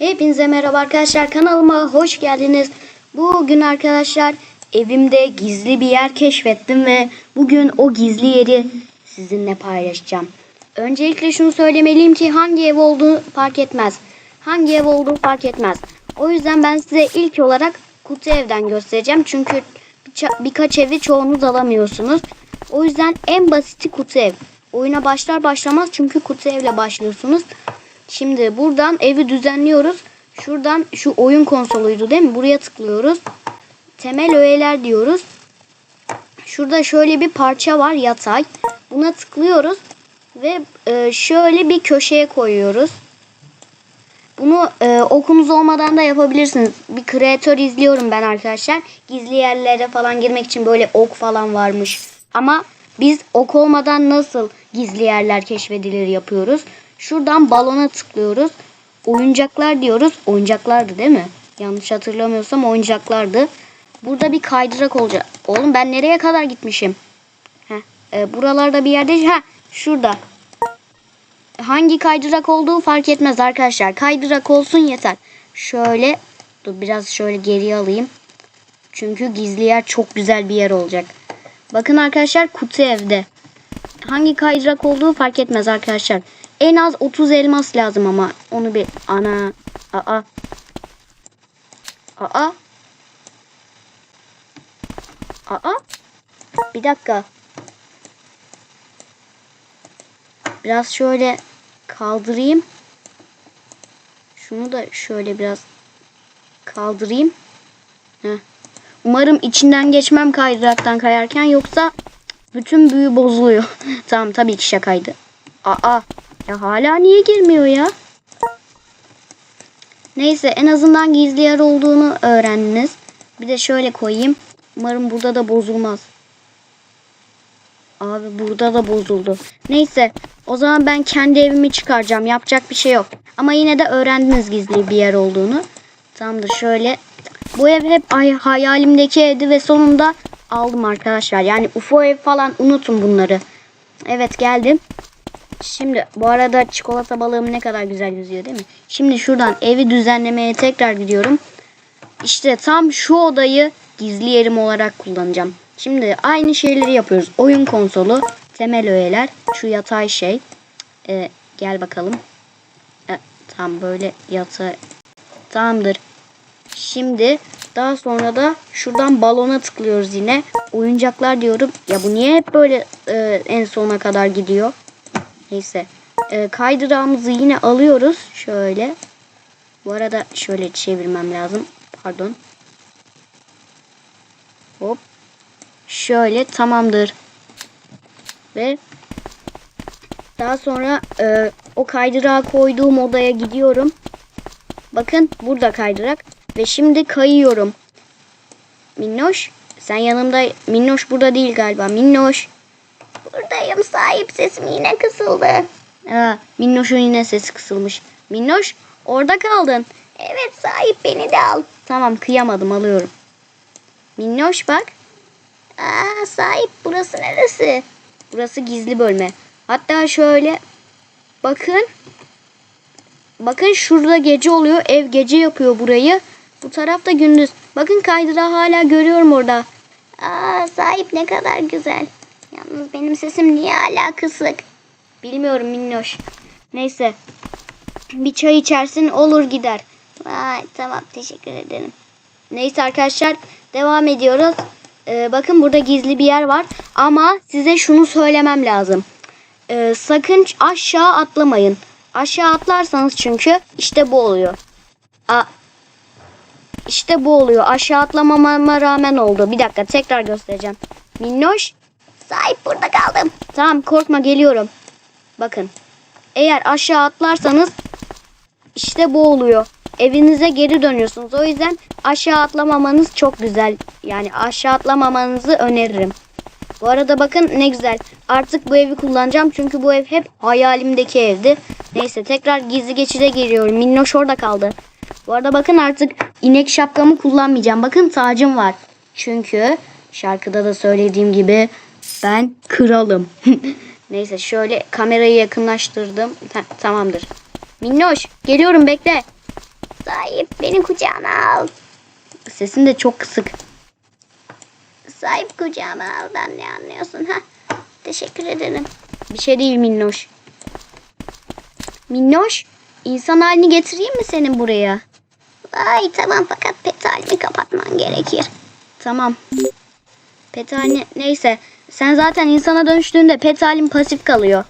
Hepinize merhaba arkadaşlar kanalıma hoş geldiniz. Bugün arkadaşlar evimde gizli bir yer keşfettim ve bugün o gizli yeri sizinle paylaşacağım. Öncelikle şunu söylemeliyim ki hangi ev olduğu fark etmez. Hangi ev olduğu fark etmez. O yüzden ben size ilk olarak kutu evden göstereceğim. Çünkü birkaç evi çoğunuz alamıyorsunuz. O yüzden en basiti kutu ev. Oyuna başlar başlamaz çünkü kutu evle başlıyorsunuz. Şimdi buradan evi düzenliyoruz. Şuradan şu oyun konsoluydu değil mi? Buraya tıklıyoruz. Temel öğeler diyoruz. Şurada şöyle bir parça var yatay. Buna tıklıyoruz ve e, şöyle bir köşeye koyuyoruz. Bunu e, okunuz olmadan da yapabilirsiniz. Bir kreatör izliyorum ben arkadaşlar. Gizli yerlere falan girmek için böyle ok falan varmış. Ama biz ok olmadan nasıl gizli yerler keşfedilir yapıyoruz. Şuradan balona tıklıyoruz. Oyuncaklar diyoruz. Oyuncaklardı değil mi? Yanlış hatırlamıyorsam oyuncaklardı. Burada bir kaydırak olacak. Oğlum ben nereye kadar gitmişim? Heh, e, buralarda bir yerde. Ha şurada. Hangi kaydırak olduğu fark etmez arkadaşlar. Kaydırak olsun yeter. Şöyle dur biraz şöyle geriye alayım. Çünkü gizli yer çok güzel bir yer olacak. Bakın arkadaşlar kutu evde. Hangi kaydırak olduğu fark etmez arkadaşlar. En az 30 elmas lazım ama onu bir ana aa aa aa bir dakika. Biraz şöyle kaldırayım. Şunu da şöyle biraz kaldırayım. Heh. Umarım içinden geçmem kaydıraktan kayarken yoksa bütün büyü bozuluyor. tamam tabii ki şakaydı. Aa ya hala niye girmiyor ya? Neyse en azından gizli yer olduğunu öğrendiniz. Bir de şöyle koyayım. Umarım burada da bozulmaz. Abi burada da bozuldu. Neyse o zaman ben kendi evimi çıkaracağım. Yapacak bir şey yok. Ama yine de öğrendiniz gizli bir yer olduğunu. Tamamdır şöyle. Bu ev hep ay, hayalimdeki evdi ve sonunda aldım arkadaşlar. Yani UFO ev falan unutun bunları. Evet geldim. Şimdi bu arada çikolata balığım ne kadar güzel yüzüyor değil mi? Şimdi şuradan evi düzenlemeye tekrar gidiyorum. İşte tam şu odayı gizli yerim olarak kullanacağım. Şimdi aynı şeyleri yapıyoruz. Oyun konsolu, temel öğeler, şu yatay şey. Ee, gel bakalım. Ee, tam böyle yatay. Tamamdır. Şimdi daha sonra da şuradan balona tıklıyoruz yine. Oyuncaklar diyorum. Ya bu niye hep böyle e, en sona kadar gidiyor? Neyse. E, kaydırağımızı yine alıyoruz. Şöyle. Bu arada şöyle çevirmem lazım. Pardon. Hop. Şöyle tamamdır. Ve daha sonra e, o kaydırağı koyduğum odaya gidiyorum. Bakın burada kaydırak. Ve şimdi kayıyorum. Minnoş sen yanımda. Minnoş burada değil galiba. Minnoş. Buradayım sahip sesim yine kısıldı. Aa, Minnoş'un yine sesi kısılmış. Minnoş orada kaldın. Evet sahip beni de al. Tamam kıyamadım alıyorum. Minnoş bak. Aa, sahip burası neresi? Burası gizli bölme. Hatta şöyle bakın. Bakın şurada gece oluyor. Ev gece yapıyor burayı. Bu tarafta gündüz. Bakın kaydırağı hala görüyorum orada. Aa sahip ne kadar güzel. Yalnız benim sesim niye hala kısık? Bilmiyorum minnoş. Neyse. Bir çay içersin olur gider. Vay tamam teşekkür ederim. Neyse arkadaşlar devam ediyoruz. Ee, bakın burada gizli bir yer var. Ama size şunu söylemem lazım. Ee, sakın aşağı atlamayın. Aşağı atlarsanız çünkü işte bu oluyor. A işte bu oluyor. Aşağı atlamamama rağmen oldu. Bir dakika tekrar göstereceğim. Minnoş. Sahip burada kaldım. Tamam korkma geliyorum. Bakın. Eğer aşağı atlarsanız işte bu oluyor. Evinize geri dönüyorsunuz. O yüzden aşağı atlamamanız çok güzel. Yani aşağı atlamamanızı öneririm. Bu arada bakın ne güzel. Artık bu evi kullanacağım. Çünkü bu ev hep hayalimdeki evdi. Neyse tekrar gizli geçide giriyorum. Minnoş orada kaldı. Bu arada bakın artık inek şapkamı kullanmayacağım. Bakın tacım var. Çünkü şarkıda da söylediğim gibi ben kralım. Neyse şöyle kamerayı yakınlaştırdım. Ta- tamamdır. Minnoş geliyorum bekle. Sahip beni kucağına al. Sesin de çok kısık. Sahip kucağıma aldan ne anlıyorsun ha? Teşekkür ederim. Bir şey değil Minnoş. Minnoş, insan halini getireyim mi senin buraya? Ay tamam fakat pet halini kapatman gerekir. Tamam. Pet halini neyse. Sen zaten insana dönüştüğünde pet halin pasif kalıyor.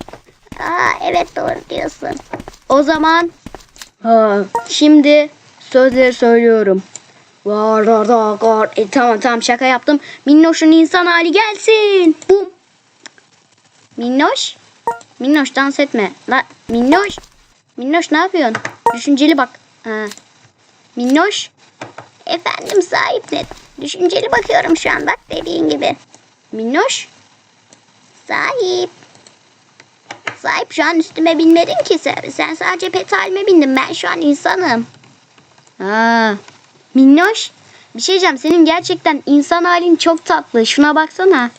Aa evet doğru diyorsun. O zaman ha, şimdi sözleri söylüyorum. Var var var. E, tamam tamam şaka yaptım. Minnoş'un insan hali gelsin. Bum. Minnoş. Minnoş dans etme. La, Minnoş. Minnoş ne yapıyorsun? Düşünceli bak. Ha. Minnoş. Efendim sahip ne? Düşünceli bakıyorum şu an bak dediğin gibi. Minnoş. Sahip. Sahip şu an üstüme binmedin ki sen. Sen sadece pet halime bindin. Ben şu an insanım. Ha. Minnoş. Bir şey diyeceğim. Senin gerçekten insan halin çok tatlı. Şuna baksana.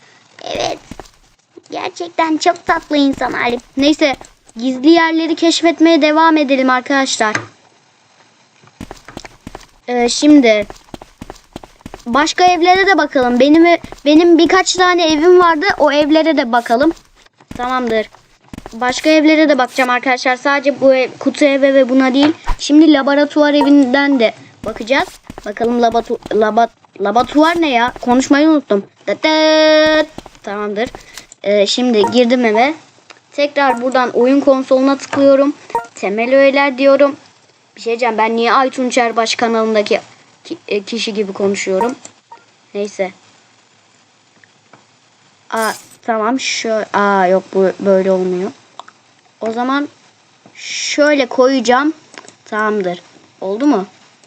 Evet. Gerçekten çok tatlı insan halim. Neyse gizli yerleri keşfetmeye devam edelim arkadaşlar. Ee, şimdi başka evlere de bakalım. Benim benim birkaç tane evim vardı. O evlere de bakalım. Tamamdır. Başka evlere de bakacağım arkadaşlar. Sadece bu ev, kutu eve ve buna değil. Şimdi laboratuvar evinden de bakacağız. Bakalım labatu, labat, laboratuvar ne ya? Konuşmayı unuttum. Dıt dıt. Tamamdır. Ee, şimdi girdim eve. Tekrar buradan oyun konsoluna tıklıyorum. Temel öğeler diyorum. Bir şey diyeceğim ben niye Aytunç Erbaş kanalındaki ki- e, kişi gibi konuşuyorum. Neyse. Aa, tamam şöyle. Aa yok bu böyle olmuyor. O zaman şöyle koyacağım. Tamamdır. Oldu mu?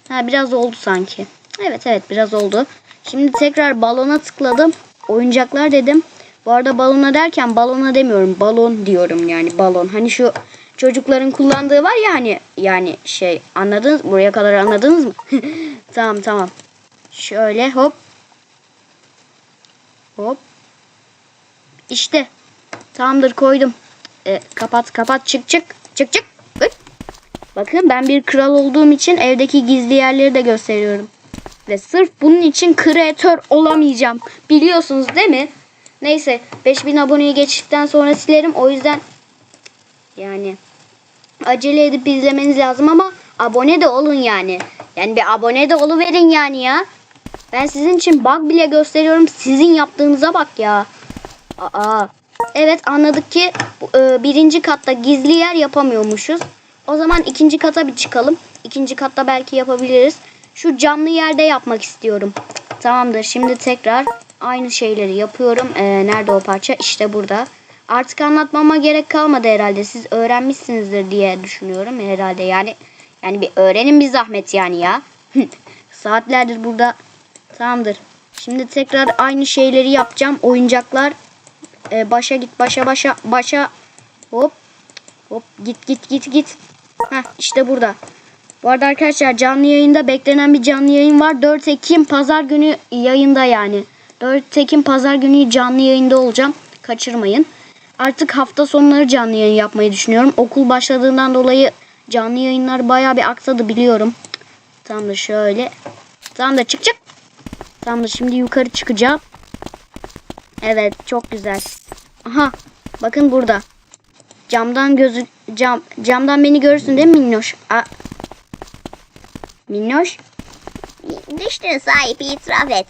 Ha biraz oldu sanki. Evet evet biraz oldu. Şimdi tekrar balona tıkladım. Oyuncaklar dedim. Bu arada balona derken balona demiyorum. Balon diyorum yani balon. Hani şu çocukların kullandığı var ya hani yani şey anladınız buraya kadar anladınız mı? tamam tamam. Şöyle hop. Hop. İşte. Tamamdır koydum. E, kapat kapat çık çık. Çık çık. Hıt. Bakın ben bir kral olduğum için evdeki gizli yerleri de gösteriyorum. Ve sırf bunun için kreatör olamayacağım. Biliyorsunuz değil mi? Neyse 5000 aboneyi geçtikten sonra silerim. O yüzden yani acele edip izlemeniz lazım ama abone de olun yani. Yani bir abone de oluverin yani ya. Ben sizin için bug bile gösteriyorum. Sizin yaptığınıza bak ya. Aa. Evet anladık ki e, birinci katta gizli yer yapamıyormuşuz. O zaman ikinci kata bir çıkalım. İkinci katta belki yapabiliriz. Şu camlı yerde yapmak istiyorum. Tamamdır. Şimdi tekrar aynı şeyleri yapıyorum. Ee, nerede o parça? İşte burada. Artık anlatmama gerek kalmadı herhalde. Siz öğrenmişsinizdir diye düşünüyorum herhalde. Yani yani bir öğrenin bir zahmet yani ya. Saatlerdir burada. Tamamdır. Şimdi tekrar aynı şeyleri yapacağım. Oyuncaklar ee, başa git başa başa başa hop hop git git git git. Heh, işte burada. Bu arada arkadaşlar canlı yayında beklenen bir canlı yayın var. 4 Ekim pazar günü yayında yani. 4 Ekim pazar günü canlı yayında olacağım. Kaçırmayın. Artık hafta sonları canlı yayın yapmayı düşünüyorum. Okul başladığından dolayı canlı yayınlar bayağı bir aksadı biliyorum. Tamamdır şöyle. Tamamdır çık çık. Tamamdır şimdi yukarı çıkacağım. Evet çok güzel. Aha bakın burada. Camdan gözü cam camdan beni görürsün değil mi Minnoş? Aa. Minnoş? Düştün sahip itiraf et.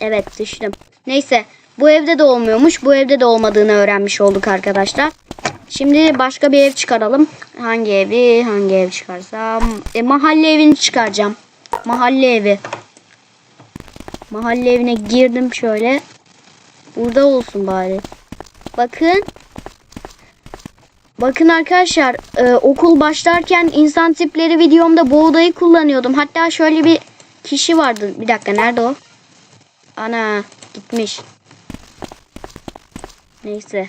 Evet düştüm. Neyse bu evde de olmuyormuş. Bu evde de olmadığını öğrenmiş olduk arkadaşlar. Şimdi başka bir ev çıkaralım. Hangi evi? Hangi ev çıkarsam? E, mahalle evini çıkaracağım. Mahalle evi. Mahalle evine girdim şöyle. Burada olsun bari. Bakın. Bakın arkadaşlar e, okul başlarken insan tipleri videomda bu odayı kullanıyordum. Hatta şöyle bir kişi vardı. Bir dakika nerede o? Ana gitmiş. Neyse.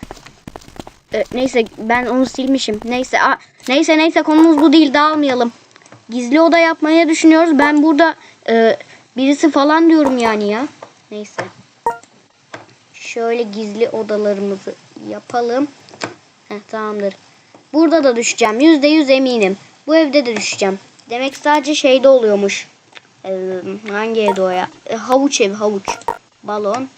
E, neyse ben onu silmişim. Neyse a, neyse neyse konumuz bu değil dağılmayalım. Gizli oda yapmaya düşünüyoruz. Ben burada e, birisi falan diyorum yani ya. Neyse. Şöyle gizli odalarımızı yapalım. Heh, tamamdır. Burada da düşeceğim. Yüzde yüz eminim. Bu evde de düşeceğim. Demek sadece şeyde oluyormuş. Ee, hangi evde o ya? E, havuç evi havuç. Balon.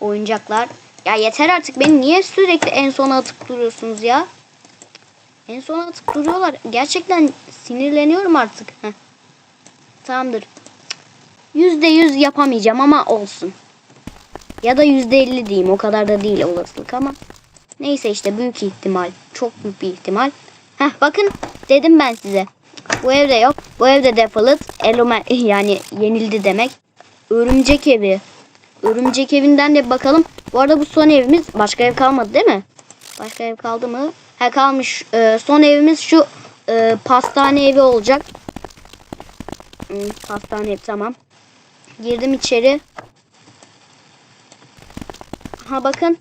Oyuncaklar. Ya yeter artık beni niye sürekli en sona atıp duruyorsunuz ya? En sona atıp duruyorlar. Gerçekten sinirleniyorum artık. Heh. Tamamdır. Yüzde yüz yapamayacağım ama olsun. Ya da yüzde elli diyeyim. O kadar da değil olasılık ama. Neyse işte büyük ihtimal. Çok büyük bir ihtimal. Heh bakın dedim ben size. Bu evde yok. Bu evde default. Element yani yenildi demek. Örümcek evi. Örümcek evinden de bakalım. Bu arada bu son evimiz. Başka ev kalmadı değil mi? Başka ev kaldı mı? Ha kalmış. Ee, son evimiz şu e, pastane evi olacak. Hmm, pastane evi tamam. Girdim içeri. Ha bakın.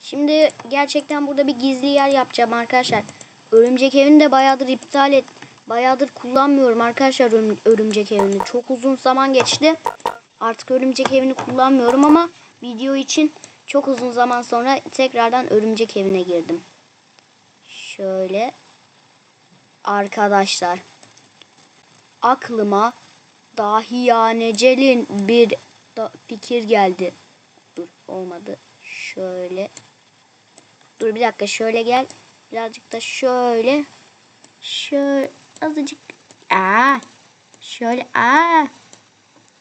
Şimdi gerçekten burada bir gizli yer yapacağım arkadaşlar. Örümcek evini de bayağıdır iptal et. Bayağıdır kullanmıyorum arkadaşlar örüm- örümcek evini. Çok uzun zaman geçti. Artık örümcek evini kullanmıyorum ama video için çok uzun zaman sonra tekrardan örümcek evine girdim. Şöyle arkadaşlar aklıma dahiyanecelin bir da fikir geldi. Dur olmadı. Şöyle. Dur bir dakika şöyle gel. Birazcık da şöyle. Şöyle azıcık. Aa. Şöyle. Aa.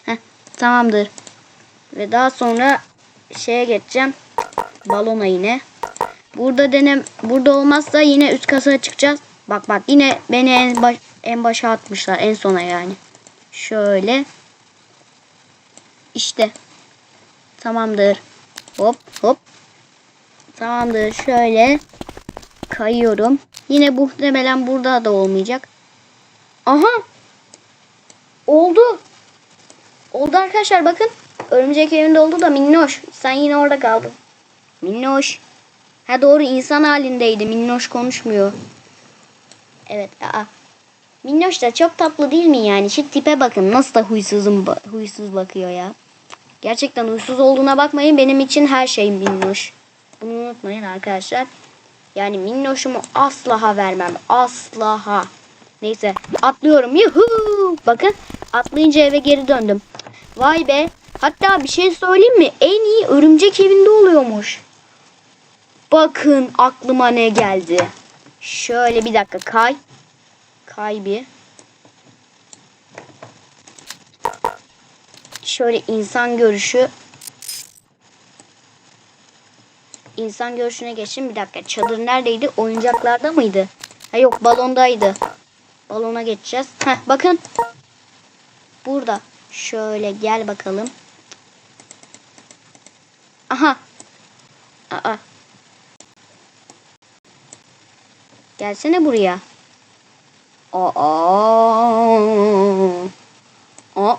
Heh, tamamdır. Ve daha sonra şeye geçeceğim. Balona yine. Burada denem burada olmazsa yine üst kasaya çıkacağız. Bak bak yine beni en baş, en başa atmışlar en sona yani. Şöyle. İşte. Tamamdır. Hop hop. Tamamdır. Şöyle kayıyorum. Yine muhtemelen burada da olmayacak. Aha. Oldu. Oldu arkadaşlar bakın. Örümcek evinde oldu da Minnoş. Sen yine orada kaldın. Minnoş. Ha doğru insan halindeydi. Minnoş konuşmuyor. Evet. Aa. Minnoş da çok tatlı değil mi yani? Şu tipe bakın. Nasıl da huysuzum huysuz bakıyor ya. Gerçekten huysuz olduğuna bakmayın. Benim için her şey minnoş. Bunu unutmayın arkadaşlar. Yani minnoşumu asla vermem. Asla. Neyse atlıyorum. Yuhuu. Bakın atlayınca eve geri döndüm. Vay be. Hatta bir şey söyleyeyim mi? En iyi örümcek evinde oluyormuş. Bakın aklıma ne geldi. Şöyle bir dakika kay. Kay bir. Şöyle insan görüşü. İnsan görüşüne geçin. Bir dakika. Çadır neredeydi? Oyuncaklarda mıydı? Ha yok balondaydı. Balona geçeceğiz. Heh bakın. Burada. Şöyle gel bakalım. Aha. Aa. Gelsene buraya. Aa. Aa.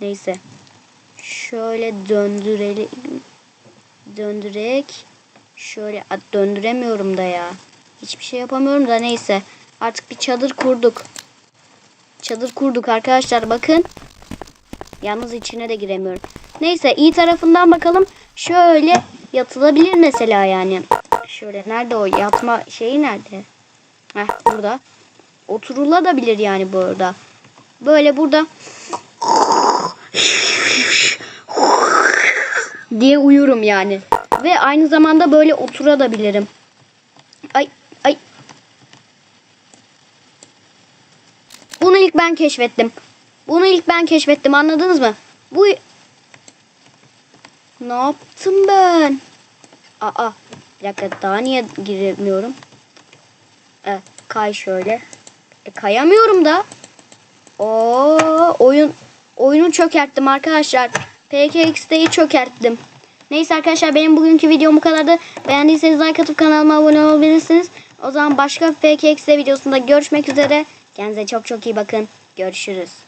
Neyse. Şöyle döndürelim. Döndürek. Şöyle döndüremiyorum da ya. Hiçbir şey yapamıyorum da neyse. Artık bir çadır kurduk. Çadır kurduk arkadaşlar bakın. Yalnız içine de giremiyorum. Neyse iyi tarafından bakalım. Şöyle yatılabilir mesela yani. Şöyle nerede o yatma şeyi nerede? Heh burada. Oturulabilir yani bu arada. Böyle burada diye uyurum yani. Ve aynı zamanda böyle oturabilirim. Ay Bunu ilk ben keşfettim. Bunu ilk ben keşfettim anladınız mı? Bu ne yaptım ben? Aa bir dakika daha niye giremiyorum? Evet kay şöyle. E, kayamıyorum da. Oo oyun oyunu çökerttim arkadaşlar. PKX'deyi çökerttim. Neyse arkadaşlar benim bugünkü videom bu kadardı. Beğendiyseniz like atıp kanalıma abone olabilirsiniz. O zaman başka PKX videosunda görüşmek üzere. Kendinize çok çok iyi bakın. Görüşürüz.